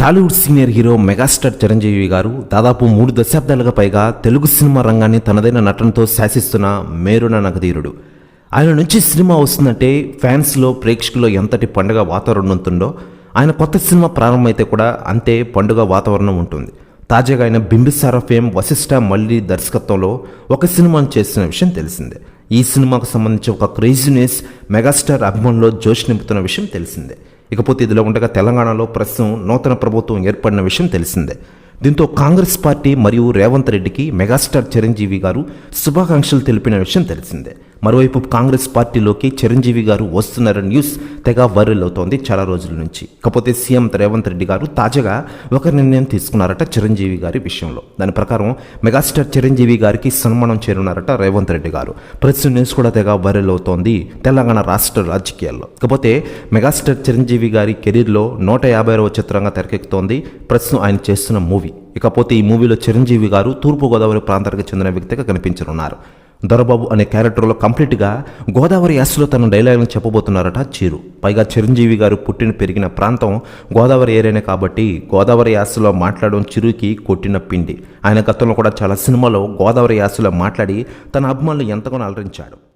Tollywood senior hero megastar Chiranjeevi garu దాదాపు మూడు దశాబ్దాలుగా పైగా తెలుగు సినిమా రంగాన్ని తనదైన నటనతో శాసిస్తున్న మేరున నగధీరుడు ఆయన నుంచి సినిమా వస్తుందంటే ఫ్యాన్స్లో ప్రేక్షకుల్లో ఎంతటి పండుగ వాతావరణం ఉంటుందో ఆయన కొత్త సినిమా ప్రారంభమైతే కూడా అంతే పండుగ వాతావరణం ఉంటుంది. తాజాగా ఆయన బింబిసార ఫేమ్ వశిష్ఠ మల్లి దర్శకత్వంలో ఒక సినిమాను చేసిన విషయం తెలిసిందే. ఈ సినిమాకు సంబంధించి ఒక క్రేజీనెస్ మెగాస్టార్ అభిమానులో జోష్ నింపుతున్న విషయం తెలిసిందే. ఇకపోతే ఇదిలో ఉండగా తెలంగాణలో ప్రస్తుతం నూతన ప్రభుత్వం ఏర్పడిన విషయం తెలిసిందే. దీంతో కాంగ్రెస్ పార్టీ మరియు రేవంత్ రెడ్డికి మెగాస్టార్ చిరంజీవి గారు శుభాకాంక్షలు తెలిపిన విషయం తెలిసిందే. మరోవైపు కాంగ్రెస్ పార్టీలోకి చిరంజీవి గారు వస్తున్నారన్న న్యూస్ తెగ వైరల్ అవుతోంది చాలా రోజుల నుంచి. కాకపోతే సీఎం రేవంత్ రెడ్డి గారు తాజాగా ఒక నిర్ణయం తీసుకున్నారట చిరంజీవి గారి విషయంలో. దాని ప్రకారం మెగాస్టార్ చిరంజీవి గారికి సన్మానం చేరున్నారట రేవంత్ రెడ్డి గారు. ప్రెస్ న్యూస్ కూడా తెగ వైరల్ అవుతోంది తెలంగాణ రాష్ట్ర రాజకీయాల్లో. కాకపోతే మెగాస్టార్ చిరంజీవి గారి కెరీర్లో నూట యాభై చిత్రంగా తెరకెక్కుతోంది. ప్రస్తుతం ఆయన చేస్తున్న మూవీ. ఇకపోతే ఈ మూవీలో చిరంజీవి గారు తూర్పుగోదావరి ప్రాంతానికి చెందిన వ్యక్తిగా కనిపించనున్నారు. దొరబాబు అనే క్యారెక్టర్లో కంప్లీట్గా గోదావరి యాసలో తన డైలాగ్ను చెప్పబోతున్నారట చీరు. పైగా చిరంజీవి గారు పుట్టిన పెరిగిన ప్రాంతం గోదావరి ఏరియానే కాబట్టి గోదావరి యాసలో మాట్లాడడం చిరుకి కొట్టిన పిండి. ఆయన గతంలో కూడా చాలా సినిమాలో గోదావరి యాసలో మాట్లాడి తన అభిమానులు ఎంతగానో అలరించాడు.